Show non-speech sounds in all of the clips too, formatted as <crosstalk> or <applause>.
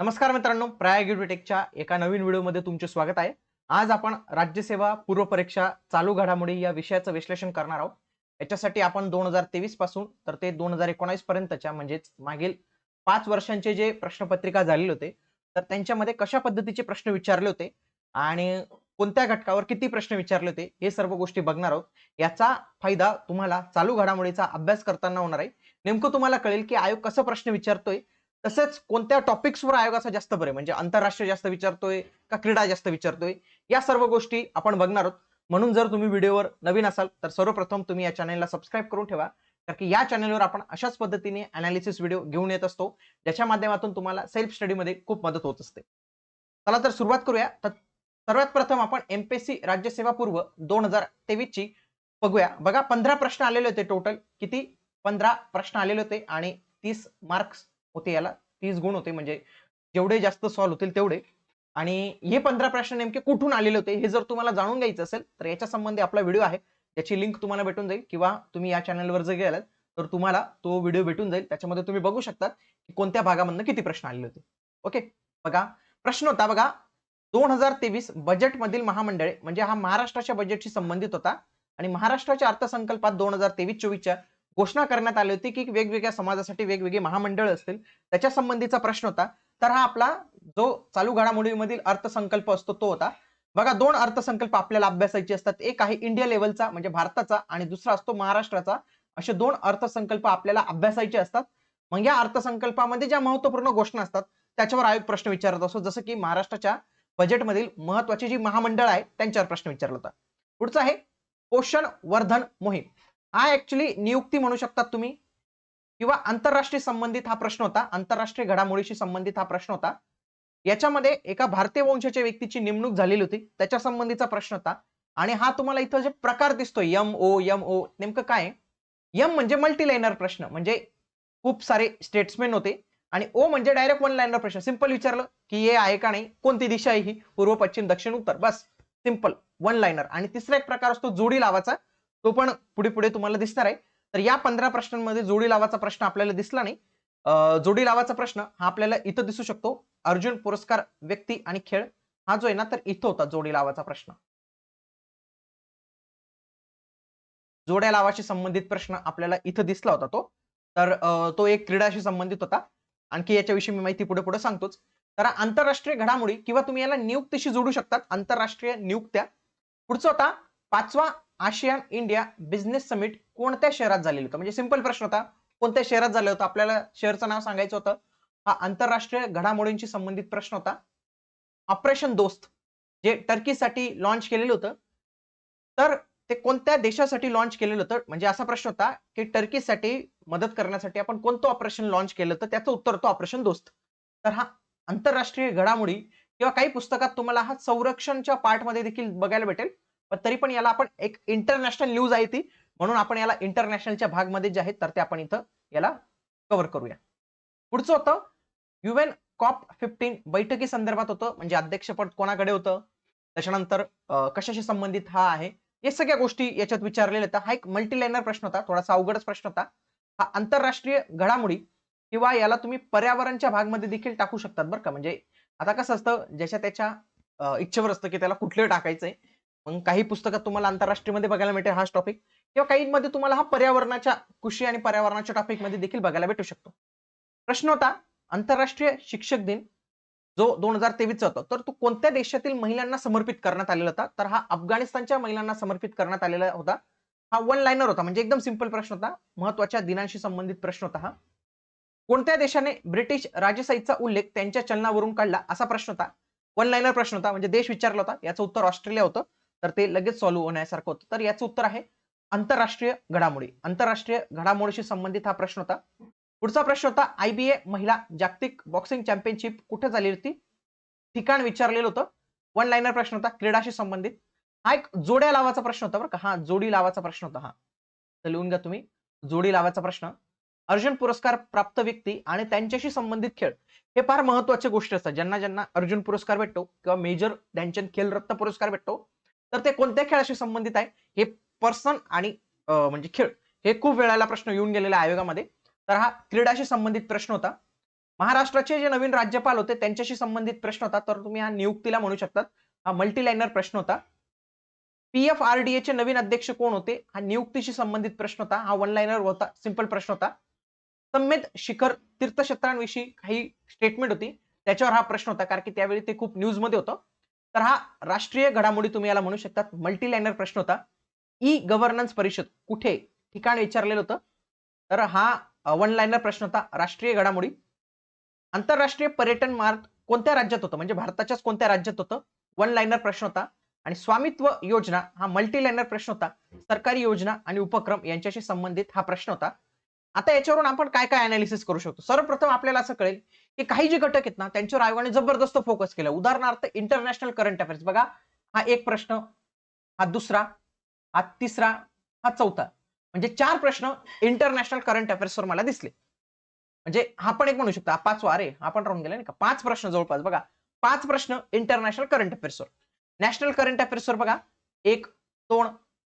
नमस्कार मित्रांनो प्रायग टेकच्या एका नवीन व्हिडिओमध्ये तुमचे स्वागत आहे. आज आपण राज्यसेवा पूर्व परीक्षा चालू घडामोडी या विषयाचं विश्लेषण करणार आहोत. याच्यासाठी आपण दोन हजार तेवीसपासून तर ते दोन हजार एकोणावीस पर्यंतच्या म्हणजेच मागील पाच वर्षांचे जे प्रश्नपत्रिका झालेले होते तर त्यांच्यामध्ये कशा पद्धतीचे प्रश्न विचारले होते आणि कोणत्या घटकावर किती प्रश्न विचारले होते हे सर्व गोष्टी बघणार आहोत. याचा फायदा तुम्हाला चालू घडामोडीचा अभ्यास करताना होणार आहे. नेमकं तुम्हाला कळेल की आयोग कसं प्रश्न विचारतोय तसेच कोणत्या टॉपिक्सवर आयोगाचा जास्त बरे? म्हणजे आंतरराष्ट्रीय जास्त विचारतोय का क्रीडा जास्त विचारतोय? या सर्व गोष्टी आपण बघणार आहोत. म्हणून जर तुम्ही व्हिडिओवर नवीन असाल तर सर्वप्रथम तुम्ही या चॅनलला सबस्क्राईब करून ठेवा. कारण की या चॅनलवर आपण अशाच पद्धतीने अनालिसिस व्हिडिओ घेऊन येत असतो ज्याच्या माध्यमातून तुम्हाला सेल्फ स्टडीमध्ये खूप मदत होत असते. चला तर सुरुवात करूया. तर सर्वात प्रथम आपण एमपीएससी राज्यसेवा पूर्व दोन हजार तेवीस ची बघूया. बघा पंधरा प्रश्न आलेले होते टोटल किती? पंधरा प्रश्न आलेले होते आणि तीस मार्क्स होते याला तीस गुण होते. म्हणजे जेवढे जास्त सॉल्व्ह होतील तेवढे. आणि हे पंधरा प्रश्न नेमके कुठून आलेले होते हे जर तुम्हाला जाणून घ्यायचं असेल तर याच्या संबंधी आपला व्हिडिओ आहे. त्याची लिंक तुम्हाला भेटून जाईल. किंवा तुम्ही या चॅनलवर जर गेलात तर तुम्हाला तो व्हिडिओ भेटून जाईल. त्याच्यामध्ये तुम्ही बघू शकता की कोणत्या भागामधनं किती प्रश्न आलेले होते. ओके बघा प्रश्न होता बघा दोन हजार तेवीस बजेट मधील महामंडळे म्हणजे हा महाराष्ट्राच्या बजेटशी संबंधित होता. आणि महाराष्ट्राच्या अर्थसंकल्पात दोन हजार तेवीस चोवीसच्या घोषणा करण्यात आली होती की वेगवेगळ्या समाजासाठी वेगवेगळी महामंडळ असतील त्याच्या संबंधीचा प्रश्न होता. तर हा आपला जो चालू घडामोडीमधील अर्थसंकल्प असतो तो होता. बघा दोन अर्थसंकल्प आपल्याला अभ्यासायचे असतात. एक आहे इंडिया लेवलचा म्हणजे भारताचा आणि दुसरा असतो महाराष्ट्राचा. असे दोन अर्थसंकल्प आपल्याला अभ्यासायचे असतात. मग या अर्थसंकल्पामध्ये ज्या महत्त्वपूर्ण घोषणा असतात त्याच्यावर आयोग प्रश्न विचारत असतो. जसं की महाराष्ट्राच्या बजेटमधील महत्वाची जी महामंडळ आहे त्यांच्यावर प्रश्न विचारला होता. पुढचा आहे पोषण वर्धन मोहीम. हा ऍक्च्युली नियुक्ती म्हणू शकतात तुम्ही. किंवा आंतरराष्ट्रीय संबंधित हा प्रश्न होता. आंतरराष्ट्रीय घडामोडीशी संबंधित हा प्रश्न होता. याच्यामध्ये एका भारतीय वंशाच्या व्यक्तीची नेमणूक झालेली होती. त्याच्या संबंधीचा प्रश्न होता. आणि हा तुम्हाला इथं जे प्रकार दिसतो यम ओ यम ओ नेमकं काय यम म्हणजे मल्टीलाइनर प्रश्न. म्हणजे खूप सारे स्टेट्समेन होते. आणि ओ म्हणजे डायरेक्ट वन लाईनर प्रश्न. सिंपल विचारलं की हे आहे का नाही? कोणती दिशा आहे ही? पूर्व पश्चिम दक्षिण उत्तर. बस. सिंपल वन लाईनर आणि तिसरा एक प्रकार असतो जोडी लावाचा तो पण पुढे पुढे तुम्हाला दिसणार आहे. तर या पंधरा प्रश्नांमध्ये जोडी लावाचा प्रश्न आपल्याला दिसला नाही. जोडी लावाचा प्रश्न हा आपल्याला इथं दिसू शकतो. अर्जुन पुरस्कार व्यक्ती आणि खेळ हा जो आहे ना तर इथं होता जोडी लावाचा प्रश्न. जोड्या लावाशी संबंधित प्रश्न आपल्याला इथं दिसला होता तो. तर तो एक क्रीडाशी संबंधित होता. आणखी याच्याविषयी मी माहिती पुढे पुढे सांगतोच. तर आंतरराष्ट्रीय घडामोडी किंवा तुम्ही याला नियुक्तीशी जोडू शकतात. आंतरराष्ट्रीय नियुक्त्या. पुढचा होता पाचवा आशियान इंडिया बिझनेस समिट कोणत्या शहरात झालेलं होतं? म्हणजे सिंपल प्रश्न होता. कोणत्या शहरात झालं होतं? आपल्याला शहरचं नाव सांगायचं होतं. हा आंतरराष्ट्रीय घडामोडींशी संबंधित प्रश्न होता. ऑपरेशन दोस्त जे टर्कीसाठी लॉन्च केलेलं होतं. तर ते कोणत्या देशासाठी लॉन्च केलेलं होतं? म्हणजे असा प्रश्न होता की टर्कीसाठी मदत करण्यासाठी आपण कोणतं ऑपरेशन लॉन्च केलं होतं? त्याचं उत्तर होतं ऑपरेशन दोस्त. तर हा आंतरराष्ट्रीय घडामोडी किंवा काही पुस्तकात तुम्हाला हा संरक्षणच्या पार्टमध्ये देखील बघायला भेटेल. पण तरी पण याला आपण एक इंटरनॅशनल न्यूज आहे ती. म्हणून आपण याला इंटरनॅशनलच्या भागमध्ये जे आहेत तर ते आपण इथं याला कव्हर करूया. पुढचं होतं युएन कॉप फिफ्टीन बैठकी संदर्भात होतं म्हणजे अध्यक्षपद कोणाकडे होतं? त्याच्यानंतर कशाशी संबंधित हा आहे? हे सगळ्या गोष्टी याच्यात विचारलेल्या होत्या हा एक मल्टीलाइनर प्रश्न होता थोडासा अवघडच प्रश्न होता. हा आंतरराष्ट्रीय घडामोडी किंवा याला तुम्ही पर्यावरणच्या भागमध्ये देखील टाकू शकतात बरं का. म्हणजे आता कसं असतं ज्याच्या त्याच्या इच्छेवर असतं की त्याला कुठले टाकायचंय. मग काही पुस्तकात तुम्हाला आंतरराष्ट्रीयमध्ये बघायला मिळेल हाच टॉपिक किंवा काहींमध्ये तुम्हाला हा पर्यावरणाच्या कृषी आणि पर्यावरणाच्या टॉपिकमध्ये देखील बघायला भेटू शकतो. प्रश्न होता आंतरराष्ट्रीय शिक्षक दिन जो दोन हजार तेवीसचा होता तर तो कोणत्या देशातील महिलांना समर्पित करण्यात आलेला होता? तर हा अफगाणिस्तानच्या महिलांना समर्पित करण्यात आलेला होता. हा वन लाइनर होता म्हणजे एकदम सिंपल प्रश्न होता. महत्त्वाच्या दिनांशी संबंधित प्रश्न होता हा. कोणत्या देशाने ब्रिटिश राजशाहीचा उल्लेख त्यांच्या चलनावरून काढला? असा प्रश्न होता. वन लाइनर प्रश्न होता म्हणजे देश विचारला होता. याचं उत्तर ऑस्ट्रेलिया होतं. तर ते लगेच सॉल्व्ह होण्यासारखं होतं. तर याचं उत्तर आहे आंतरराष्ट्रीय घडामोडी. आंतरराष्ट्रीय घडामोडीशी संबंधित हा प्रश्न होता. पुढचा प्रश्न होता आयबीए महिला जागतिक बॉक्सिंग चॅम्पियनशिप कुठे झाली होती? ठिकाण विचारलेलं होतं. वन लाईनर प्रश्न होता क्रीडाशी संबंधित. हा एक जोड्या लावाचा प्रश्न होता बरं का. हा जोडी लावाचा प्रश्न होता हा. तर लिहून घ्या तुम्ही. जोडी लावाचा प्रश्न. अर्जुन पुरस्कार प्राप्त व्यक्ती आणि त्यांच्याशी संबंधित खेळ. हे फार महत्त्वाचे गोष्टी असतात. ज्यांना ज्यांना अर्जुन पुरस्कार भेटतो किंवा मेजर ध्यानचंद खेलरत्न पुरस्कार भेटतो तर ते कोणत्या खेळाशी संबंधित आहे? हे पर्सन आणि म्हणजे खेळ. हे खूप वेळाला प्रश्न येऊन गेलेला आयोगामध्ये. तर हा क्रीडाशी संबंधित प्रश्न होता. महाराष्ट्राचे जे नवीन राज्यपाल होते त्यांच्याशी संबंधित प्रश्न होता. तर तुम्ही हा नियुक्तीला म्हणू शकतात. हा मल्टीलायनर प्रश्न होता. पीएफआरडीए चे नवीन अध्यक्ष कोण होते? हा नियुक्तीशी संबंधित प्रश्न होता. हा वन लाईनर होता. सिंपल प्रश्न होता. सम्मेद शिखर तीर्थक्षेत्रांविषयी काही स्टेटमेंट होती. त्याच्यावर हा प्रश्न होता. कारण की त्यावेळी ते खूप न्यूजमध्ये होतं. तर हा राष्ट्रीय घडामोडी तुम्ही याला म्हणू शकतात. मल्टीलायनर प्रश्न होता. ई गव्हर्नन्स परिषद कुठे? ठिकाण विचारलेलं होतं. तर हा वन लाईनर प्रश्न होता. राष्ट्रीय घडामोडी. आंतरराष्ट्रीय पर्यटन मार्ग कोणत्या राज्यात होतं? म्हणजे भारताच्याच कोणत्या राज्यात होतं? वन लाईनर प्रश्न होता. आणि स्वामित्व योजना हा मल्टीलाईनर प्रश्न होता. सरकारी योजना आणि उपक्रम यांच्याशी संबंधित हा प्रश्न होता. आता याच्यावरून आपण काय काय अनालिसिस करू शकतो? सर्वप्रथम आपल्याला असं कळेल की काही जे घटक आहेत ना त्यांच्यावर आयोगाने जबरदस्त फोकस केला. उदाहरणार्थ इंटरनॅशनल करंट अफेअर्स बघा हा एक प्रश्न हा दुसरा हा तिसरा हा चौथा. म्हणजे चार प्रश्न इंटरनॅशनल करंट अफेअर्सवर मला दिसले. म्हणजे हा पण एक म्हणू शकतो हा पाचवा. अरे आपण राहून गेला नाही का? पाच प्रश्न जवळपास. बघा पाच प्रश्न इंटरनॅशनल करंट अफेअर्सवर नॅशनल करंट अफेअर्सवर बघा एक दोन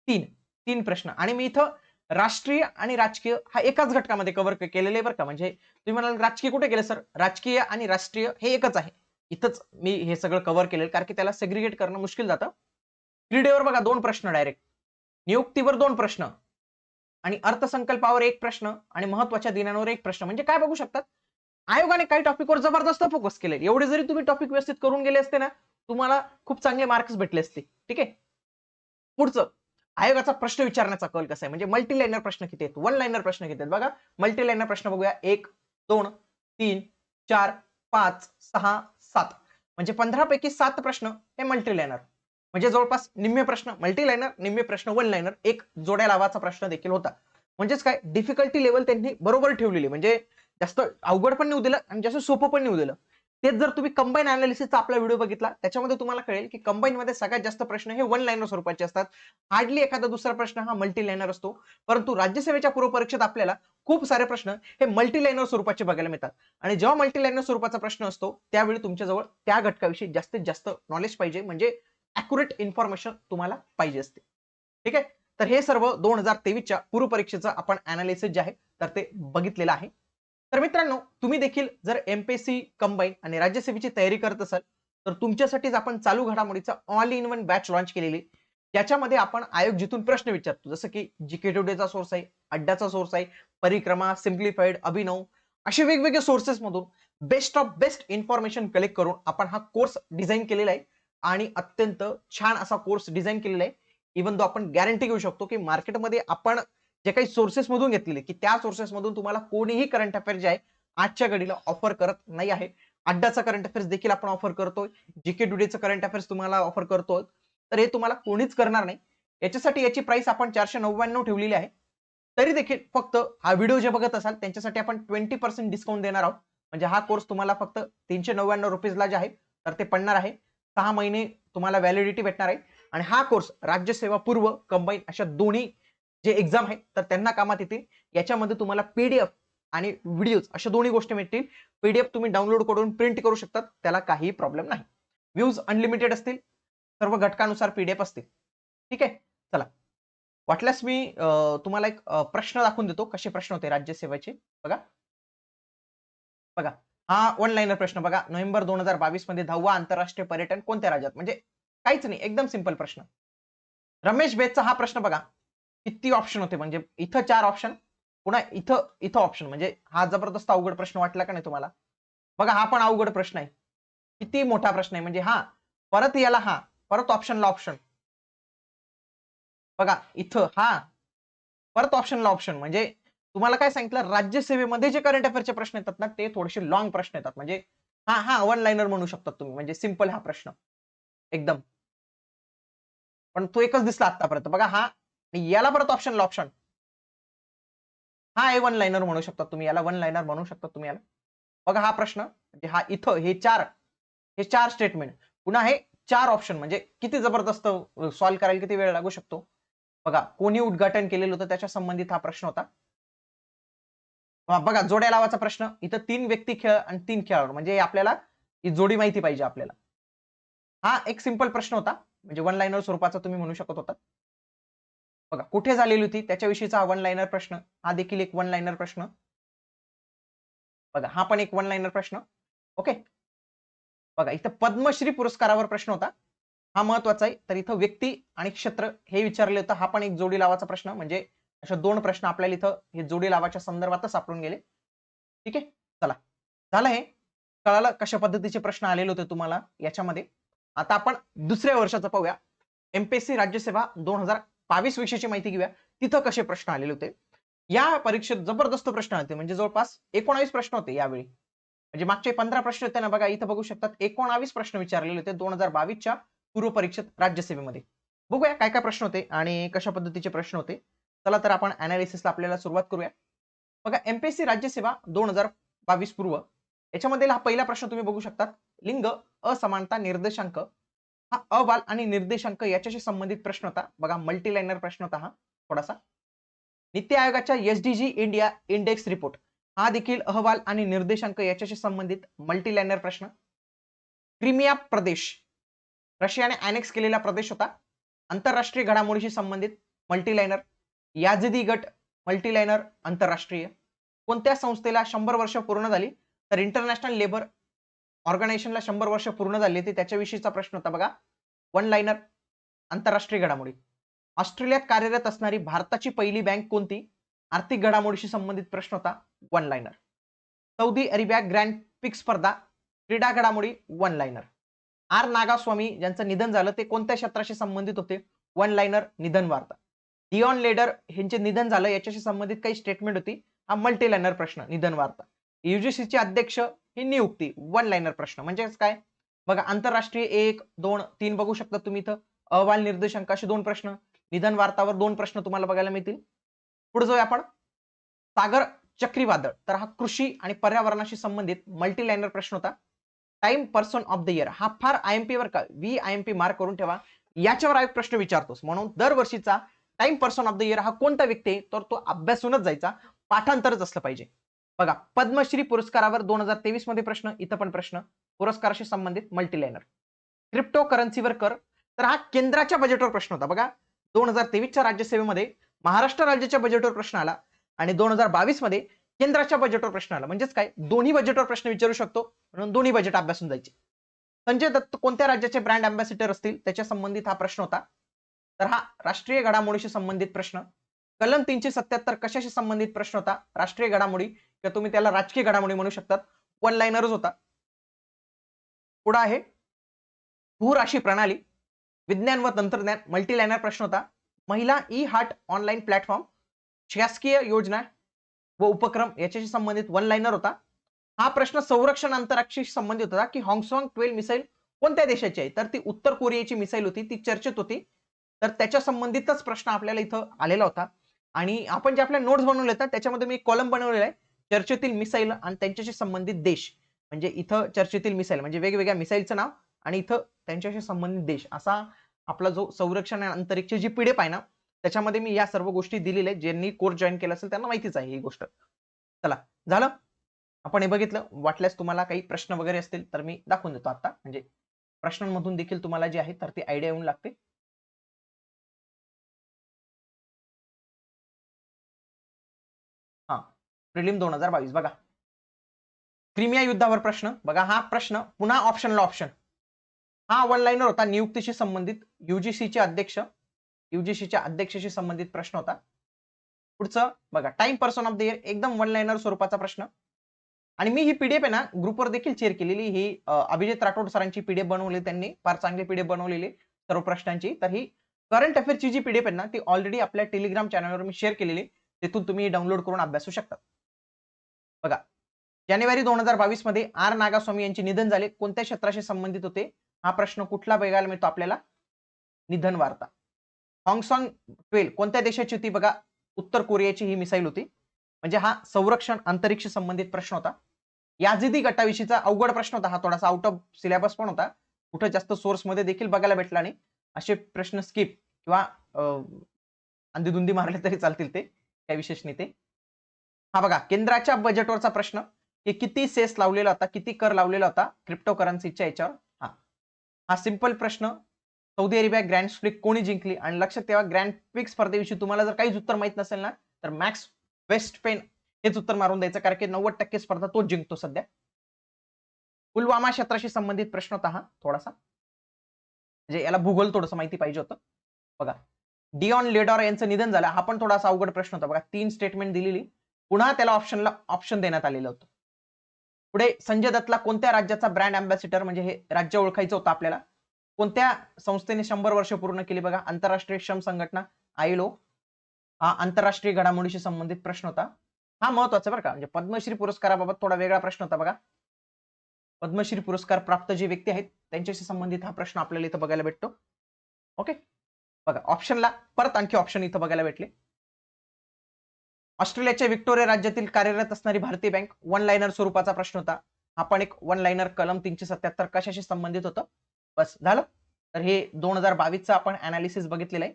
तीन. तीन प्रश्न. आणि मी इथं राष्ट्रीय आणि राजकीय हा एकाच घटकामध्ये कव्हर केलेले आहे बरं का. म्हणजे तुम्ही म्हणाल राजकीय कुठे गेले सर राजकीय आणि राष्ट्रीय हे एकच आहे. इथंच मी हे सगळं कव्हर केलेलं कारण की त्याला सेग्रिगेट करणं मुश्किल जातं. क्रीडेवर बघा दोन प्रश्न डायरेक्ट नियुक्तीवर दोन प्रश्न. आणि अर्थसंकल्पावर एक प्रश्न आणि महत्त्वाच्या दिनांवर एक प्रश्न. म्हणजे काय बघू शकतात? आयोगाने काही टॉपिकवर जबरदस्त फोकस केले. एवढे जरी तुम्ही टॉपिक व्यवस्थित करून गेले असते ना तुम्हाला खूप चांगले मार्क्स भेटले असते. ठीक आहे? पुढचं. आयोगाचा प्रश्न विचारण्याचा कल कसा आहे? म्हणजे मल्टी लाईनर प्रश्न किती आहेत? वन लाईनर प्रश्न किती आहेत? बघा मल्टी लाईनर प्रश्न बघूया. एक दोन तीन चार पाच सहा सात. म्हणजे पंधरा पैकी सात प्रश्न हे मल्टी लाईनर म्हणजे जवळपास निम्मे प्रश्न मल्टी लाईनर निम्मे प्रश्न वन लाईनर एक जोड्या लावाचा प्रश्न देखील होता. म्हणजेच काय? डिफिकल्टी लेवल त्यांनी बरोबर ठेवलेली. म्हणजे जास्त अवघड पण नेऊ दिलं आणि जास्त सोपं पण नेऊ दिलं. तेच जर तुम्ही कंबाईन अनालिसिसचा आपला व्हिडिओ बघितला त्याच्यामध्ये तुम्हाला कळेल की कंबाईन मध्ये सगळ्यात जास्त प्रश्न हे वन लाईनर स्वरूपाचे असतात. हार्डली एखादा दुसरा प्रश्न हा मल्टी लाईनर असतो. परंतु राज्यसेवेच्या पूर्व परीक्षेत आपल्याला खूप सारे प्रश्न हे मल्टी लाईनर स्वरूपाचे बघायला मिळतात. आणि जेव्हा मल्टी लाईनर स्वरूपाचा प्रश्न असतो त्यावेळी तुमच्याजवळ त्या घटकाविषयी जास्तीत जास्त नॉलेज पाहिजे म्हणजे अॅक्युरेट इन्फॉर्मेशन तुम्हाला पाहिजे असते. ठीक आहे? तर हे सर्व दोन हजार तेवीसच्या पूर्वपरीक्षेचं आपण अनालिसिस जे आहे तर ते बघितलेलं आहे. तर मित्रांनो तुम्ही देखील जर एमपीसी कंबाईन आणि राज्यसेवेची तयारी करत असाल तर तुमच्यासाठीच आपण चालू घडामोडीचा all in one batch launch केलेली. ज्याच्यामध्ये आपण आयोग जिथून प्रश्न विचारतो जसं की जीके टुडेचा सोर्स आहे अड्डाचा सोर्स आहे परिक्रमा सिम्प्लिफाईड अभिनव असे वेगवेगळे सोर्सेस मधून best of best information collect करून आपण हा कोर्स डिझाईन केलेला आहे. आणि अत्यंत छान असा कोर्स डिझाईन केलेला आहे. इवन दो आपण गॅरंटी घेऊ शकतो की मार्केटमध्ये आपण जे काही सोर्सेस मधून घेतलेले की त्या सोर्सेस मधून तुम्हाला कोणीही करंट अफेअर जे आहे आजच्या घडीला ऑफर करत नाही आहे. अड्डाचा करंट अफेअर्स देखील आपण ऑफर करतोय. जीके डुडेचं करंट अफेअर्स तुम्हाला ऑफर करतोय. तर हे तुम्हाला कोणीच करणार नाही. याच्यासाठी याची प्राइस आपण चारशे नव्याण्णव ठेवलेली आहे. तरी देखील फक्त हा व्हिडिओ जे बघत असाल त्यांच्यासाठी आपण ट्वेंटी पर्सेंट डिस्काउंट देणार आहोत. म्हणजे हा कोर्स तुम्हाला फक्त तीनशे नव्याण्णव रुपीजला जे आहे तर ते पडणार आहे. सहा महिने तुम्हाला व्हॅलिडिटी भेटणार आहे. आणि हा कोर्स राज्यसेवा पूर्व कंबाईन अशा दोन्ही जे एक्झाम आहेत तर त्यांना कामात येतील. याच्यामध्ये तुम्हाला पीडीएफ आणि व्हिडिओज अशा दोन्ही गोष्टी मिळतील. पीडीएफ तुम्ही डाउनलोड करून प्रिंट करू शकतात. त्याला काहीही प्रॉब्लेम नाही. व्ह्यूज अनलिमिटेड असतील. सर्व घटकानुसार पीडीएफ असतील. ठीक आहे? चला. वाटल्यास मी तुम्हाला एक प्रश्न दाखवून देतो. कसे प्रश्न होते राज्यसेवेचे बघा. बघा. हा वन लाईनर प्रश्न बघा. नोव्हेंबर दोन हजार बावीसमध्ये दहावा आंतरराष्ट्रीय पर्यटन कोणत्या राज्यात? म्हणजे काहीच नाही. एकदम सिंपल प्रश्न. रमेश बेदचा हा प्रश्न बघा. किती ऑप्शन होते? म्हणजे इथं चार ऑप्शन पुन्हा इथं इथं ऑप्शन म्हणजे हा जबरदस्त अवघड प्रश्न वाटला का नाही तुम्हाला? बघा हा पण अवघड प्रश्न आहे. किती मोठा प्रश्न आहे. म्हणजे हा परत याला हा परत ऑप्शनला ऑप्शन बघा इथं हा परत ऑप्शनला ऑप्शन म्हणजे तुम्हाला काय सांगितलं? राज्यसेवेमध्ये जे करंट अफेअरचे प्रश्न येतात ना ते थोडेसे लॉंग प्रश्न येतात. म्हणजे हा हा वन लाईनर म्हणू शकतात तुम्ही. म्हणजे सिंपल हा प्रश्न. एकदम. पण तो एकच दिसला आतापर्यंत. बघा हा आणि याला परत ऑप्शन ऑप्शन हा ए वन लाईनर म्हणू शकता तुम्ही याला वन लाईनर म्हणू शकता तुम्ही याला. बघा हा प्रश्न म्हणजे हा इथं हे चार हे चार स्टेटमेंट पुन्हा हे चार ऑप्शन म्हणजे किती जबरदस्त सॉल्व्ह करायला किती वेळ लागू शकतो? बघा कोणी उद्घाटन केलेलं होतं त्याच्या संबंधित हा प्रश्न होता. बघा जोड्या लावाचा प्रश्न. इथं तीन व्यक्ती खेळ आणि तीन खेळाडू. म्हणजे आपल्याला ही जोडी माहिती पाहिजे आपल्याला. हा एक सिंपल प्रश्न होता. म्हणजे वन लाईनर स्वरूपाचा तुम्ही म्हणू शकत होता बघा कुठे झालेली होती? त्याच्याविषयीचा वन लाईनर प्रश्न. हा देखील एक वन लाईनर प्रश्न. बघा हा पण एक वन लाईनर प्रश्न. ओके? बघा इथं पद्मश्री पुरस्कारावर प्रश्न होता. हा महत्त्वाचा आहे. तर इथं व्यक्ती आणि क्षेत्र हे विचारले होतं. हा पण एक जोडी लावाचा प्रश्न. म्हणजे अशा दोन प्रश्न आपल्याला इथं हे जोडी लावाच्या संदर्भातच सापडून गेले. ठीक आहे? चला. झालं हे? कळालं कशा पद्धतीचे प्रश्न आलेले होते तुम्हाला याच्यामध्ये? आता आपण दुसऱ्या वर्षाचं पाहूया. एमपीएससी राज्यसेवा दोन हजार बावीस विषयाची माहिती घेऊया. तिथं कसे प्रश्न आलेले होते? या परीक्षेत जबरदस्त प्रश्न होते. म्हणजे जवळपास एकोणावीस प्रश्न होते यावेळी. म्हणजे मागचे पंधरा प्रश्न होते ना बघा इथं बघू शकतात. एकोणावीस प्रश्न विचारलेले होते दोन हजार बावीसच्या पूर्वपरीक्षेत राज्यसेवेमध्ये बघूया काय काय प्रश्न होते आणि कशा पद्धतीचे प्रश्न होते. चला तर आपण अनालिसिसला आपल्याला सुरुवात करूया. बघा एमपीएससी राज्यसेवा दोन हजार बावीस पूर्व. याच्यामध्ये हा पहिला प्रश्न तुम्ही बघू शकतात. लिंग असमानता निर्देशांक हा अबाल आणि निर्देशांक याच्याशी संबंधित प्रश्न होता. बघा मल्टीलाइनर प्रश्न होता हा थोडासा. नीती आयोगाच्या एसडीजी इंडिया इंडेक्स रिपोर्ट हा देखील अहवाल आणि निर्देशांक याच्याशी संबंधित मल्टीलाइनर प्रश्न. क्रिमिया प्रदेश. रशियाने अॅनेक्स केलेला प्रदेश होता. आंतरराष्ट्रीय घडामोडीशी संबंधित मल्टीलाइनर याजदी गट मल्टीलाइनर आंतरराष्ट्रीय. कोणत्या संस्थेला शंभर वर्ष पूर्ण झाली? तर इंटरनॅशनल लेबर ऑर्गनायझेशनला शंभर वर्ष पूर्ण झाली ते त्याच्याविषयीचा प्रश्न होता बघा. वन लाईनर आंतरराष्ट्रीय घडामोडी. ऑस्ट्रेलियात कार्यरत असणारी भारताची पहिली बँक कोणती? आर्थिक घडामोडीशी संबंधित प्रश्न होता. One liner Saudi Arabia grand prix स्पर्धा. क्रीडा घडामोडी. वन लाईनर आर नागास्वामी ज्यांचं निधन झालं ते कोणत्या क्षेत्राशी संबंधित होते? वन लाईनर निधन वार्ता. डिऑन लेडर यांचे निधन झालं याच्याशी संबंधित काही स्टेटमेंट होती. हा मल्टी लाईनर प्रश्न. निधन वार्ता. युजीसीचे अध्यक्ष ही नियुक्ती वन लाइनर प्रश्न. म्हणजेच काय? बघा आंतरराष्ट्रीय एक दोन तीन बघू शकता तुम्ही इथं. अहवाल निर्देशांक असे दोन प्रश्न. निधन वार्तावर दोन प्रश्न तुम्हाला बघायला मिळतील. पुढे जाऊया आपण. सागर चक्रीवादळ. तर हा कृषी आणि पर्यावरणाशी संबंधित मल्टी लाइनर प्रश्न होता. Time person of the year हा फार आय एम पी वर का? V I M P mark करून ठेवा. याच्यावर आयोग प्रश्न विचारतोस. म्हणून दरवर्षीचा time person of the year हा कोणता व्यक्ती आहे? तर तो अभ्यासूनच जायचा. पाठांतरच असलं पाहिजे. बघा पद्मश्री पुरस्कारावर दोन हजार तेवीसमध्ये प्रश्न इथं पण प्रश्न. पुरस्काराशी संबंधित मल्टीलेनर क्रिप्टो करन्सीवर कर. तर हा केंद्राच्या बजेटवर प्रश्न होता बघा. दोन हजार तेवीसच्या राज्यसेवेमध्ये महाराष्ट्र राज्याच्या बजेटवर प्रश्न आला आणि दोन हजार बावीसमध्ये केंद्राच्या बजेटवर प्रश्न आला. म्हणजेच काय? दोन्ही बजेटवर प्रश्न विचारू शकतो. म्हणून दोन्ही बजेट अभ्यासून जायचे. संजय दत्त कोणत्या राज्याचे ब्रँड अँबॅसिडर असतील? त्याच्या संबंधित हा प्रश्न होता. तर हा राष्ट्रीय घडामोडीशी संबंधित प्रश्न. कलम तीनशे सत्याहत्तर कशाशी संबंधित प्रश्न होता? राष्ट्रीय घडामोडी किंवा तुम्ही त्याला राजकीय घडामोडी म्हणू शकतात. वन लाइनरच होता. पुढं आहे. भूराशी प्रणाली. विज्ञान व तंत्रज्ञान. मल्टी लाइनर प्रश्न होता. महिला ई हार्ट ऑनलाईन प्लॅटफॉर्म शासकीय योजना व उपक्रम याच्याशी संबंधित वन लाइनर होता. हा प्रश्न संरक्षण अंतराक्षीशी संबंधित होता की हॉंगसॉंग ट्वेल्व मिसाईल कोणत्या देशाची आहे? तर ती उत्तर कोरियाची मिसाईल होती. ती चर्चेत होती. तर त्याच्या संबंधितच प्रश्न आपल्याला इथं आलेला होता. आणि आपण जे आपल्या नोट्स बनवले आहेत त्याच्यामध्ये मी कॉलम बनवलेला आहे. चर्चेतील मिसाईल आणि त्यांच्याशी संबंधित देश. म्हणजे इथं चर्चेतील मिसाईल म्हणजे वेगवेगळ्या मिसाईलचं नाव आणि इथं त्यांच्याशी संबंधित देश. असा आपला जो संरक्षण आणि अंतरिक्ष जी पिढे आहे ना त्याच्यामध्ये मी या सर्व गोष्टी दिलेल्या आहेत. ज्यांनी कोर्स जॉईन केला असेल त्यांना माहितीच आहे ही गोष्ट. चला झालं? आपण हे बघितलं. वाटल्यास तुम्हाला काही प्रश्न वगैरे असतील तर मी दाखवून देतो आता म्हणजे प्रश्नांमधून देखील तुम्हाला जे आहे तर ती आयडिया येऊन लागते. प्रिलिम दोन हजार बावीस. बघा. क्रिमिया युद्धावर प्रश्न. बघा हा प्रश्न पुन्हा ऑप्शनला ऑप्शन हा वन लाईनर होता. नियुक्तीशी संबंधित युजीसीचे अध्यक्ष. युजीसीच्या अध्यक्षाशी संबंधित प्रश्न होता. पुढचं बघा. Time person of the year एकदम वन लाईनर स्वरूपाचा प्रश्न. आणि मी ही पीडीएफ आहे ना ग्रुपवर देखील शेअर केलेली ही अभिजित राठोड सरांची पीडीएफ बनवली त्यांनी. फार चांगली पीडीएफ बनवलेली सर्व प्रश्नांची. तर ही करंट अफेअरची जी पीडीएफ आहे ना ती ऑलरेडी आपल्या टेलिग्राम चॅनलवर मी शेअर केलेली. तिथून तुम्ही डाउनलोड करून अभ्यासू शकता. बघा जानेवारी दोन हजार बावीसमध्ये आर नागास्वामी यांचे निधन झाले. कोणत्या क्षेत्राशी संबंधित होते? हा प्रश्न कुठला बघायला मिळतो आपल्याला? निधन वार्ता. हॉंगसॉंग ट्वेल्व कोणत्या देशाची होती बघा? उत्तर कोरियाची ही मिसाईल होती. म्हणजे हा संरक्षण अंतरिक्ष संबंधित प्रश्न होता. याझिदी गटाविषयीचा अवघड प्रश्न होता. हा थोडासा आउट ऑफ सिलेबस पण होता. कुठं जास्त सोर्समध्ये देखील बघायला भेटला नाही. असे प्रश्न स्किप किंवा अंधीधुंदी मारले तरी चालतील ते. काही विशेष नाही ते. हा बघा केंद्राच्या बजेटवरचा प्रश्न की किती सेस लावलेला होता किती कर लावलेला होता क्रिप्टो करन्सीच्या याच्यावर? हा. हा सिंपल प्रश्न. सौदी अरेबिया ग्रँड स्प्लिक कोणी जिंकली? आणि लक्षात ठेवा ग्रँड पिक स्पर्धेविषयी तुम्हाला जर काहीच उत्तर माहीत नसेल ना तर मॅक्स वेस्ट पेन हेच उत्तर मारून द्यायचं कारण की नव्वद टक्के स्पर्धा तोच जिंकतो सध्या. पुलवामा क्षेत्राशी संबंधित प्रश्न होता हा थोडासा. म्हणजे याला भूगोल थोडंसं माहिती पाहिजे होतं. बघा डिऑन लेडॉर यांचं निधन झालं हा पण थोडासा अवघड प्रश्न होता. बघा तीन स्टेटमेंट दिलेली. पुन्हा त्याला ऑप्शनला ऑप्शन देण्यात आलेलं होतं. पुढे संजय दत्तला कोणत्या राज्याचा ब्रँड अँबॅसिडर म्हणजे हे राज्य ओळखायचं होतं आपल्याला? कोणत्या संस्थेने शंभर वर्ष पूर्ण केली बघा? आंतरराष्ट्रीय श्रम संघटना आयलो. हा आंतरराष्ट्रीय घडामोडीशी संबंधित प्रश्न होता. हा महत्त्वाचा बरं का? म्हणजे पद्मश्री पुरस्काराबाबत थोडा वेगळा प्रश्न होता बघा. पद्मश्री पुरस्कार प्राप्त जे व्यक्ती आहेत त्यांच्याशी संबंधित हा प्रश्न आपल्याला इथं बघायला भेटतो. ओके बघा ऑप्शनला परत आणखी ऑप्शन इथं बघायला भेटले. ऑस्ट्रेलियाच्या विक्टोरिया राज्यातील कार्यरत असणारी भारतीय बँक वन लाईनर स्वरूपाचा प्रश्न होता. हा पण एक वन लाईनर कलम तीनशे सत्याहत्तर कशाशी संबंधित होतं? बस झालं? तर हे दोन हजार बावीसचं आपण अनालिसिस बघितलेलं आहे.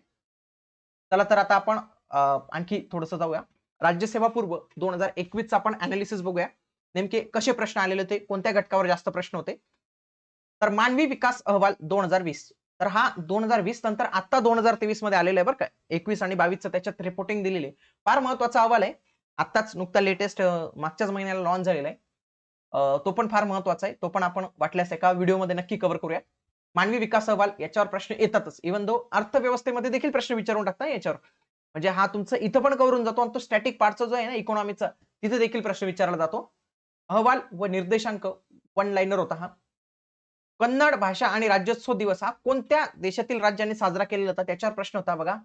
चला तर आता आपण आणखी थोडस जाऊया. राज्यसेवा पूर्व दोन हजार एकवीसचं आपण अनालिसिस बघूया. नेमके कसे प्रश्न आलेले होते? कोणत्या घटकावर जास्त प्रश्न होते? तर मानवी विकास अहवाल दोन हजार वीस. तर हा दोन हजार वीस नंतर आता दोन हजार तेवीसमध्ये आलेला आहे बरं का. एकवीस आणि बावीसचं त्याच्यात रिपोर्टिंग दिलेली आहे. फार महत्त्वाचा अहवाल आहे. आत्ताच नुकता लेटेस्ट मागच्याच महिन्याला लॉन्च झालेला आहे. तो पण फार महत्त्वाचा आहे. तो पण आपण वाटल्यास एका व्हिडिओमध्ये नक्की कव्हर करूया. मानवी विकास अहवाल याच्यावर प्रश्न येतातच. इव्हन दो अर्थव्यवस्थेमध्ये देखील प्रश्न विचारून टाकता याच्यावर. म्हणजे हा तुमचं इथं पण कवरून जातो आणि तो स्टॅटिक पार्टचा जो आहे ना इकॉनॉमीचा तिथे देखील प्रश्न विचारला जातो. अहवाल व निर्देशांक वन लाईनर होता हा. कन्नड भाषा आणि राज्योत्सव दिवस हा कोणत्या देशातील राज्यांनी साजरा केलेला होता? त्याच्यावर प्रश्न होता बघा.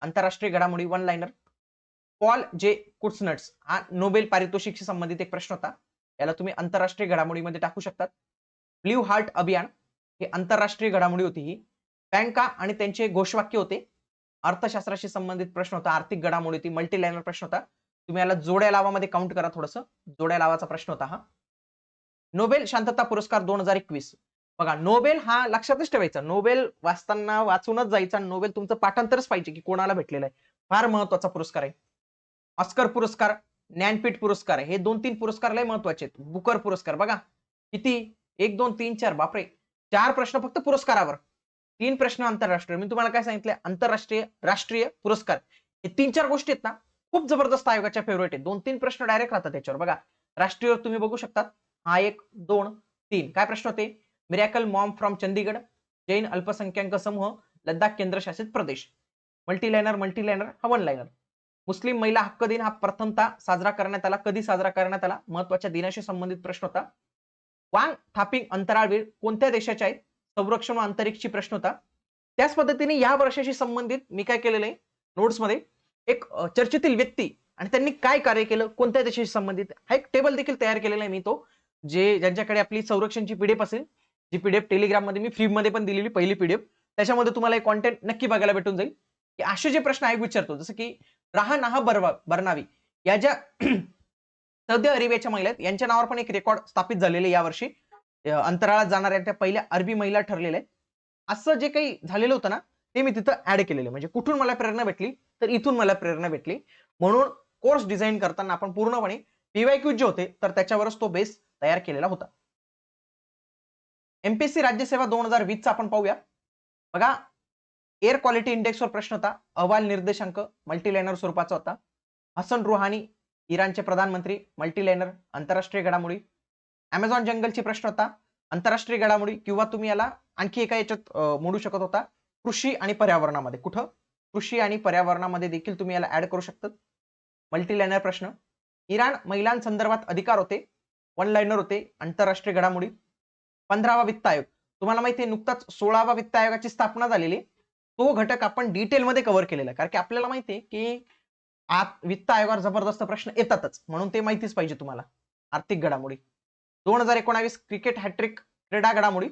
आंतरराष्ट्रीय घडामोडी वन लाईनर पॉल जे कुट्सनट्स हा नोबेल पारितोषिकशी संबंधित एक प्रश्न होता. याला तुम्ही आंतरराष्ट्रीय घडामोडीमध्ये टाकू शकतात. ब्ल्यू हार्ट अभियान ही आंतरराष्ट्रीय घडामोडी होती ही. बँका आणि त्यांचे घोषवाक्य होते. अर्थशास्त्राशी संबंधित प्रश्न होता. आर्थिक घडामोडी होती. मल्टी लाईनर प्रश्न होता. तुम्ही याला जोड्या लावामध्ये काउंट करा थोडस. जोड्या लावाचा प्रश्न होता हा. नोबेल शांतता पुरस्कार दोन हजार एकवीस. बघा नोबेल हा लक्षातच ठेवायचा. नोबेल वाचताना वाचूनच जायचा नोबेल तुमचं पाठांतरच पाहिजे की कोणाला भेटलेलं आहे. फार महत्त्वाचा पुरस्कार आहे. ऑस्कर पुरस्कार ज्ञानपीठ पुरस्कार हे दोन तीन पुरस्कार लय महत्त्वाचे आहेत. बुकर पुरस्कार बघा. किती? एक दोन तीन चार बापरे. चार प्रश्न फक्त पुरस्कारावर. तीन प्रश्न आंतरराष्ट्रीय. मी तुम्हाला काय सांगितलं आंतरराष्ट्रीय राष्ट्रीय पुरस्कार. हे तीन चार गोष्टी आहेत ना खूप जबरदस्त आयोगाच्या फेवरेट आहेत. दोन तीन प्रश्न डायरेक्ट राहतात त्याच्यावर. बघा राष्ट्रीय तुम्ही बघू शकतात हा एक दोन तीन. काय प्रश्न होते? Miracle mom from Chandigarh Jain अल्पसंख्याक समूह लद्दाख केंद्रशासित प्रदेश. मल्टी लाईनर मल्टी हा वन लाईनर मुस्लिम महिला हक्क दिन हा प्रथमता साजरा करण्यात आला. कधी साजरा करण्यात आला? महत्त्वाच्या दिनाशी संबंधित प्रश्न होता. वांग थापिंग अंतराळवीर कोणत्या देशाचे आहेत? संरक्षण व अंतरिक्षची प्रश्न होता. त्याच पद्धतीने या वर्षाशी संबंधित मी काय केलेलं आहे? नोट्समध्ये एक चर्चेतील व्यक्ती आणि त्यांनी काय कार्य केलं? कोणत्या देशाशी संबंधित? हा एक टेबल देखील तयार केलेला आहे मी तो जे ज्यांच्याकडे आपली संरक्षणची पीडीएफ असेल जी पीडीएफ टेलिग्राममध्ये मी फ्री मध्ये पण दिलेली पहिली पीडीएफ त्याच्यामध्ये तुम्हाला एक कॉन्टेंट नक्की बघायला भेटून जाईल. की असे जे प्रश्न आयोग विचारतो जसं की राहा नाहा बरवा बरनावी. या ज्या <clears throat> सौदी अरेबियाच्या महिला आहेत यांच्या नावावर पण एक रेकॉर्ड स्थापित झालेले यावर्षी वर्षी. अंतराळात जाणाऱ्या त्या पहिल्या अरबी महिला ठरलेल्या आहेत. असं जे काही झालेलं होतं ना ते मी तिथं ऍड केलेलं म्हणजे कुठून मला प्रेरणा भेटली तर इथून मला प्रेरणा भेटली. म्हणून कोर्स डिझाईन करताना आपण पूर्णपणे पीवायक्यू जे होते तर त्याच्यावरच तो बेस तयार केलेला होता. एमपीएससी राज्यसेवा दोन हजार वीसचा आपण पाहूया. बघा एअर क्वालिटी इंडेक्सवर प्रश्न होता. अहवाल निर्देशांक मल्टीलायनर स्वरूपाचा होता. हसन रुहानी इराणचे प्रधानमंत्री मल्टीलायनर आंतरराष्ट्रीय घडामोडी. अमेझॉन जंगलची प्रश्न होता. आंतरराष्ट्रीय घडामोडी किंवा तुम्ही याला आणखी एका याच्यात मोडू शकत होता. कृषी आणि पर्यावरणामध्ये. कुठं? कृषी आणि पर्यावरणामध्ये देखील तुम्ही याला ऍड करू शकतात. मल्टीलायनर प्रश्न. इराण महिलांसंदर्भात अधिकार होते. वन लाईनर होते. आंतरराष्ट्रीय घडामोडी. पंधरावा वित्त आयोग. तुम्हाला माहिती आहे नुकताच सोळावा वित्त आयोगाची स्थापना झालेली. तो घटक आपण डिटेलमध्ये कव्हर केलेला कारण की आपल्याला माहिती आहे की आत वित्त आयोगावर जबरदस्त प्रश्न येतातच. म्हणून ते माहितीच पाहिजे तुम्हाला. आर्थिक घडामोडी. दोन हजार एकोणावीस क्रिकेट हॅट्रिक क्रीडा घडामोडी.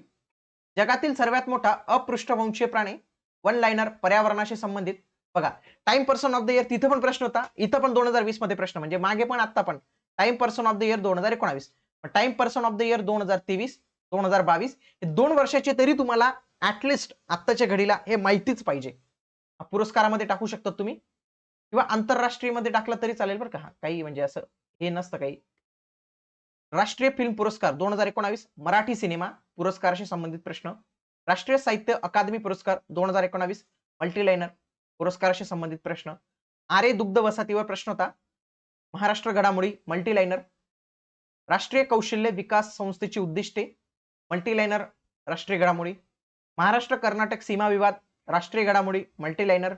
जगातील सर्वात मोठा अपृष्ठवंशीय प्राणी वन लाईनर पर्यावरणाशी संबंधित. बघा time person of the year तिथं पण प्रश्न होता. इथं पण दोन हजार वीसमध्ये प्रश्न. म्हणजे मागे पण आता पण. Time person of the year दोन हजार एकोणावीस. Time person of the year दोन हजार तेवीस दोन हजार बावीस हे दोन वर्षाचे तरी तुम्हाला ऍटलिस्ट आत्ताच्या घडीला हे माहितीच पाहिजे. पुरस्कारामध्ये टाकू शकता तुम्ही. किंवा आंतरराष्ट्रीयमध्ये टाकलं तरी चालेल बरं का. काही म्हणजे असं हे नसतं काही. राष्ट्रीय फिल्म पुरस्कार दोन हजार एकोणावीस मराठी सिनेमा पुरस्काराशी संबंधित प्रश्न. राष्ट्रीय साहित्य अकादमी पुरस्कार दोन हजार एकोणावीस मल्टीलायनर पुरस्काराशी संबंधित प्रश्न. आरे दुग्ध वसाहतीवर प्रश्न होता. महाराष्ट्र घडामोडी मल्टीलायनर राष्ट्रीय कौशल्य विकास संस्थेची उद्दिष्टे. मल्टीलायनर राष्ट्रीय घडामोडी. महाराष्ट्र कर्नाटक सीमा विवाद राष्ट्रीय घडामोडी मल्टीलायनर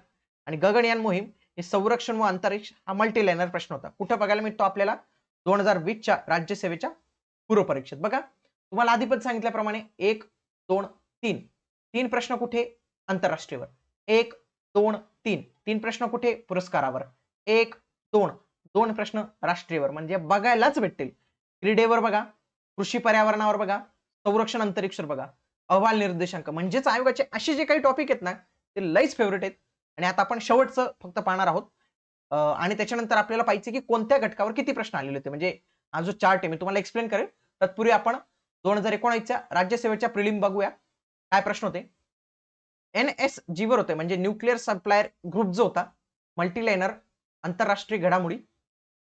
आणि गगनयान मोहीम हे संरक्षण व अंतरिक्ष हा मल्टीलायनर प्रश्न होता. कुठं बघायला मिळतो आपल्याला? दोन हजार वीसच्या राज्यसेवेच्या पूर्व परीक्षेत बघा तुम्हाला आधी पण सांगितल्याप्रमाणे एक दोन तीन. तीन प्रश्न कुठे? आंतरराष्ट्रीयवर. एक दोन तीन. तीन प्रश्न कुठे? पुरस्कारावर. एक दोन. दोन प्रश्न राष्ट्रीयवर. म्हणजे बघायलाच भेटतील. क्रीडेवर बघा कृषी पर्यावरणावर बघा संरक्षण अंतरिक्ष बघा. अहवाल निर्देशांक. म्हणजेच आयोगाचे असे जे काही टॉपिक आहेत ना ते लईच फेवरेट आहेत. आणि आता आपण शेवटचं फक्त पाहणार आहोत. आणि त्याच्यानंतर आपल्याला पाहिजे की कोणत्या घटकावर किती प्रश्न आलेले होते. म्हणजे हा जो चार्ट आहे मी तुम्हाला एक्सप्लेन करेल. तत्पूर्वी आपण दोन हजार एकोणीसच्या राज्यसेवेच्या प्रिलिम बघूया. काय प्रश्न होते? एन एस जीवर होते. म्हणजे न्यूक्लिअर सप्लायर ग्रुप जो होता मल्टीलायनर आंतरराष्ट्रीय घडामोडी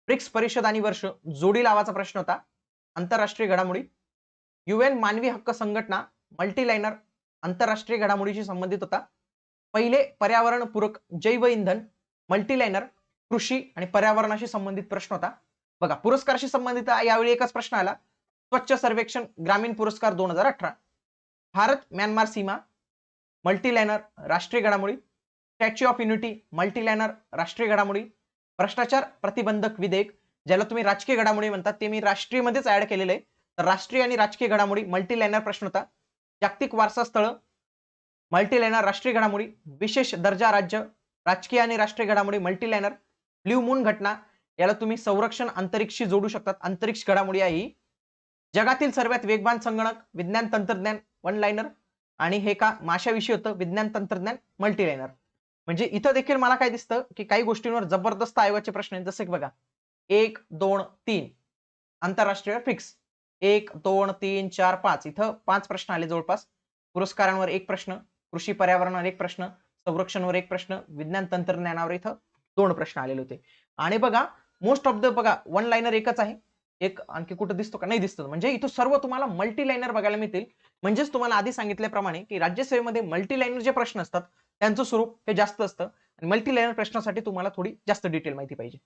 ब्रिक्स परिषद आणि वर्ष जोडी लावाचा प्रश्न होता. आंतरराष्ट्रीय घडामोडी युएन मानवी हक्क संघटना मल्टीलायनर आंतरराष्ट्रीय घडामोडीशी संबंधित होता. पहिले पर्यावरण पूरक जैव इंधन मल्टीलायनर कृषी आणि पर्यावरणाशी संबंधित प्रश्न होता. बघा पुरस्काराशी संबंधित यावेळी एकच प्रश्न आला. स्वच्छ सर्वेक्षण ग्रामीण पुरस्कार दोन हजार अठरा. भारत म्यानमार सीमा मल्टीलायनर राष्ट्रीय घडामोडी. स्टॅच्यू ऑफ युनिटी मल्टीलायनर राष्ट्रीय घडामोडी. भ्रष्टाचार प्रतिबंधक विधेयक ज्याला तुम्ही राजकीय घडामोडी म्हणतात ते मी राष्ट्रीय मध्येच ऍड केलेलं आहे. तर राष्ट्रीय आणि राजकीय घडामोडी मल्टीलायनर प्रश्न होता. जागतिक वारसा स्थळ मल्टीलायनर राष्ट्रीय घडामोडी विशेष दर्जा राज्य राजकीय आणि राष्ट्रीय घडामोडी मल्टीलायनर ब्ल्यू मून घटना याला तुम्ही संरक्षण अंतरिक्षशी जोडू शकतात. अंतरिक्ष घडामोडी आहे जगातील सर्वात वेगवान संगणक विज्ञान तंत्रज्ञान वन लायनर आणि हे का माशाविषयी होतं विज्ञान तंत्रज्ञान मल्टीलायनर म्हणजे इथं देखील मला काय दिसतं की काही गोष्टींवर जबरदस्त आयोगाचे प्रश्न आहेत. जसे की बघा एक दोन तीन. आंतरराष्ट्रीय फिक्स. एक दोन तीन चार पाच. इथं पाच प्रश्न आले जवळपास. पुरस्कारांवर एक प्रश्न कृषी पर्यावरणावर एक प्रश्न संरक्षणवर एक प्रश्न विज्ञान तंत्रज्ञानावर इथं दोन प्रश्न आलेले होते. आणि बघा मोस्ट ऑफ द बघा वन लाईनर एकच आहे. एक आणखी कुठं दिसतो का? नाही दिसतो. म्हणजे इथं सर्व तुम्हाला मल्टी लाईनर बघायला मिळतील. म्हणजेच तुम्हाला आधी सांगितल्याप्रमाणे की राज्यसेवेमध्ये मल्टी लाईनर जे प्रश्न असतात त्यांचं स्वरूप हे जास्त असतं. आणि मल्टी लाईनर प्रश्नासाठी तुम्हाला थोडी जास्त डिटेल माहिती पाहिजे.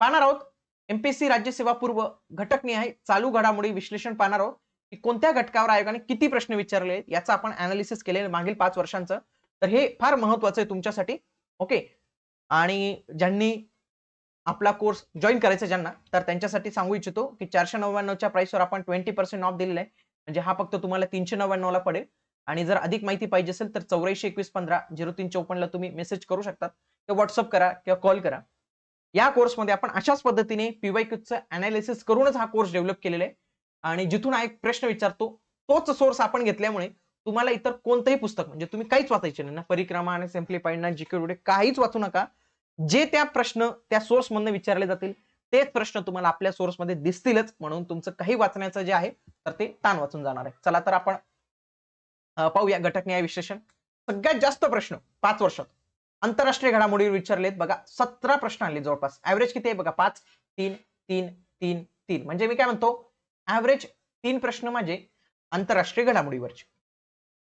पाहणार आहोत? एमपीएससी राज्य सेवा पूर्व घटकनिहाय चालू घडामोडी विश्लेषण पाहणार आहोत की कोणत्या घटकावर आयोगाने किती प्रश्न विचारले आहेत याचा आपण अनालिसिस केले मागील पाच वर्षांचं. तर हे फार महत्वाचं आहे तुमच्यासाठी. ओके आणि ज्यांनी आपला कोर्स जॉईन करायचा ज्यांना तर त्यांच्यासाठी सांगू इच्छितो की चारशे नव्याण्णवच्या प्राइसवर आपण ट्वेंटी पर्सेंट ऑफ दिलेला आहे. म्हणजे हा फक्त तुम्हाला तीनशे नव्याण्णवला पडेल. आणि जर अधिक माहिती पाहिजे असेल तर चौऱ्याऐंशी एकवीस पंधरा झिरो तीन चौपन्नला तुम्ही मेसेज करू शकता किंवा व्हॉट्सअप करा किंवा कॉल करा. या कोर्समध्ये आपण अशाच पद्धतीने पीवायक्यूचं अनालिसिस करूनच हा कोर्स डेव्हलप केलेला आहे. आणि जिथून हा एक प्रश्न विचारतो तोच सोर्स आपण घेतल्यामुळे तुम्हाला इतर कोणतंही पुस्तक म्हणजे तुम्ही काहीच वाचायचे नाही ना. परिक्रमा आणि सिम्प्लिफाईड ना जीके काहीच वाचू नका. जे त्या प्रश्न त्या सोर्स मधून विचारले जातील तेच प्रश्न तुम्हाला आपल्या सोर्समध्ये दिसतीलच. म्हणून तुमचं काही वाचण्याचं जे आहे तर ते ताण वाचून जाणार आहे. चला तर आपण पाहूया घटक न्याय विश्लेषण. सगळ्यात जास्त प्रश्न पाच वर्षात. आंतरराष्ट्रीय घडामोडीवर विचारलेत. बघा सतरा प्रश्न आले जवळपास. ऍव्हरेज किती आहे? बघा पाच तीन तीन तीन तीन. म्हणजे मी काय म्हणतो? ऍव्हरेज तीन प्रश्न म्हणजे आंतरराष्ट्रीय घडामोडीवरचे.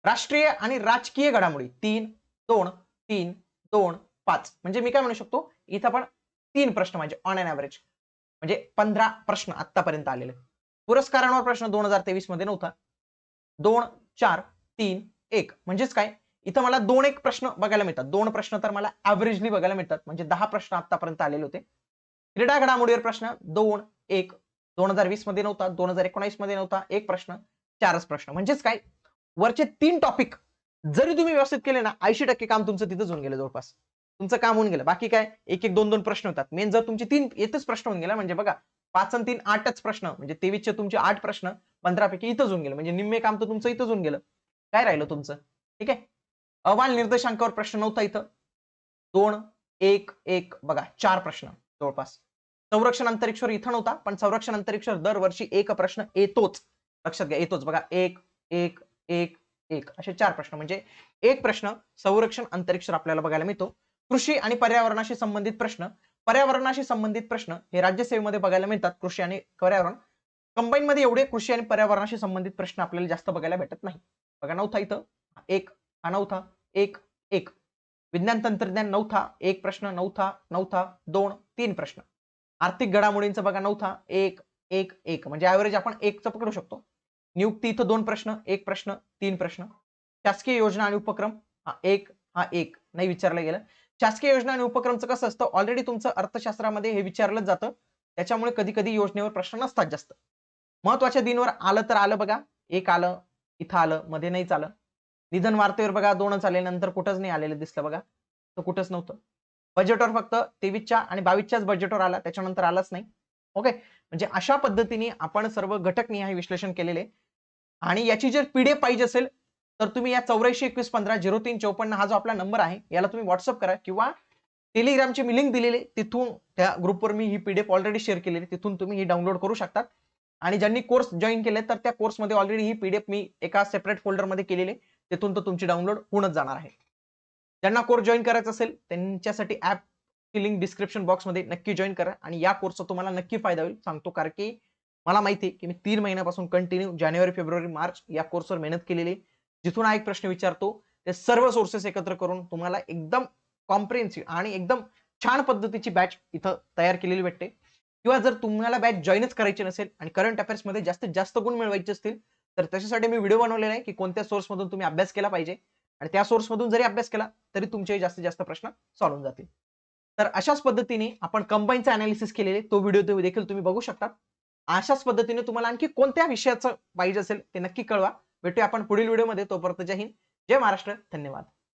राष्ट्रीय आणि राजकीय घडामोडी. तीन दोन तीन दोन पाच. म्हणजे मी काय म्हणू शकतो? इथं पण तीन प्रश्न म्हणजे ऑन अँड ऍव्हरेज म्हणजे पंधरा प्रश्न आतापर्यंत आलेले. पुरस्कारांवर प्रश्न दोन हजार तेवीसमध्ये नव्हता. दोन चार तीन एक. म्हणजेच काय? इथं मला दोन एक प्रश्न बघायला मिळतात. दोन प्रश्न तर मला ऍव्हरेजली बघायला मिळतात. म्हणजे दहा प्रश्न आतापर्यंत आलेले होते. क्रीडा घडामोडीवर प्रश्न दोन एक. दोन हजार वीसमध्ये नव्हता दोन हजार एकोणीसमध्ये नव्हता. एक प्रश्न चारच प्रश्न. म्हणजेच काय? वरचे तीन टॉपिक जरी तुम्ही व्यवस्थित केले ना ऐंशी टक्के काम तुमचं तिथंच होऊन गेलं जवळपास. तुमचं काम होऊन गेलं. बाकी काय? एक एक दोन दोन प्रश्न होतात. मेन जर तुमचे तीन येतच प्रश्न होऊन गेला म्हणजे बघा पाच आणि तीन आठच प्रश्न. म्हणजे तेवीसचे तुमचे आठ प्रश्न पंधरा पैकी इथंच होऊन गेलं. म्हणजे निम्मे काम तर तुमचं इथंच होऊन गेलं. काय राहिलं तुमचं? ठीक आहे? अहवाल निर्देशांकावर प्रश्न नव्हता इथं. दोन एक एक बघा चार प्रश्न जवळपास. संरक्षण अंतरिक्षवर इथं नव्हता पण संरक्षण अंतरिक्षवर दरवर्षी एक प्रश्न येतोच. लक्षात घ्या येतोच. बघा एक एक एक एक असे चार प्रश्न. म्हणजे एक प्रश्न संरक्षण अंतरिक्षवर आपल्याला बघायला मिळतो. कृषी आणि पर्यावरणाशी संबंधित प्रश्न. पर्यावरणाशी संबंधित प्रश्न हे राज्यसेवेमध्ये बघायला मिळतात. कृषी आणि पर्यावरण. कंबाईन मध्ये एवढे कृषी आणि पर्यावरणाशी संबंधित प्रश्न आपल्याला जास्त बघायला भेटत नाही. बघा नव्हता इथं. एक हा नव्हता. एक एक. विज्ञान तंत्रज्ञान नव्हता. एक प्रश्न नव्हता. नव्हता. दोन तीन प्रश्न. आर्थिक घडामोडींचा बघा नवथा एक एक एक. म्हणजे ऍव्हरेज आपण एकचं पकडू शकतो. नियुक्ती इथं दोन प्रश्न एक प्रश्न तीन प्रश्न. शासकीय योजना आणि उपक्रम हा एक हा एक. नाही विचारलं गेलं. शासकीय योजना आणि उपक्रमचं कसं असतं? ऑलरेडी तुमचं अर्थशास्त्रामध्ये हे विचारलं जातं. त्याच्यामुळे कधी कधी योजनेवर प्रश्न नसतात जास्त. महत्त्वाच्या दिनवर आलं तर आलं बघा. एक आलं इथं आलं मध्ये नाहीच आलं. निधन वार्तेवर बघा दोनच आले नंतर कुठंच नाही आलेलं दिसलं बघा. तर कुठंच नव्हतं. बजेटवर फक्त तेवीसच्या आणि बावीसच्याच बजेटवर आला त्याच्यानंतर आलाच नाही. ओके म्हणजे अशा पद्धतीने आपण सर्व घटक निहाय विश्लेषण केलेले. आणि याची जर पीडीएफ पाहिजे असेल तर तुम्ही या चौऱ्याऐंशी एकवीस पंधरा झिरो तीन चौपन्न हा जो आपला नंबर आहे याला तुम्ही व्हॉट्सअप करा किंवा टेलिग्रामची मी लिंक दिलेली तिथून त्या ग्रुपवर मी ही पीडीएफ ऑलरेडी शेअर केलेली तिथून तुम्ही ही डाउनलोड करू शकतात. आणि ज्यांनी कोर्स जॉईन केले तर त्या कोर्समध्ये ऑलरेडी ही पीडीएफ मी एका सेपरेट फोल्डरमध्ये केलेली तिथून तर तुमची डाउनलोड होऊनच जाणार आहे. ज्यांना कोर्स जॉईन करायचा असेल त्यांच्यासाठी ऍपची लिंक डिस्क्रिप्शन बॉक्समध्ये नक्की जॉईन करा आणि या कोर्सचा तुम्हाला नक्की फायदा होईल. सांगतो कारण की मला माहिती आहे की मी तीन महिन्यापासून कंटिन्यू जानेवारी फेब्रुवारी मार्च या कोर्सवर मेहनत केलेली आहे. जिथून हा एक प्रश्न विचारतो ते सर्व सोर्सेस एकत्र करून तुम्हाला एकदम कॉम्प्रिहेन्सिव्ह आणि एकदम छान पद्धतीची बॅच इथं तयार केलेली भेटते. किंवा जर तुम्हाला बॅच जॉईनच करायची नसेल आणि करंट अफेअर्समध्ये जास्तीत जास्त गुण मिळवायचे असतील तर त्याच्यासाठी मी व्हिडिओ बनवलेला आहे की कोणत्या सोर्समधून तुम्ही अभ्यास केला पाहिजे. आणि त्या सोर्स मधून जरी अभ्यास केला तरी तुमचे जास्तीत जास्त प्रश्न सॉल्व्ह होऊन जातील. तर अशाच पद्धतीने आपण कंबाईनचं अनालिसिस केलेले तो व्हिडिओ देखील तुम्ही बघू शकता. अशाच पद्धतीने तुम्हाला आणखी कोणत्या विषयाचं पाहिजे असेल ते नक्की कळवा. भेटूया आपण पुढील व्हिडिओमध्ये. तोपर्यंत जय हिंद जय महाराष्ट्र. धन्यवाद.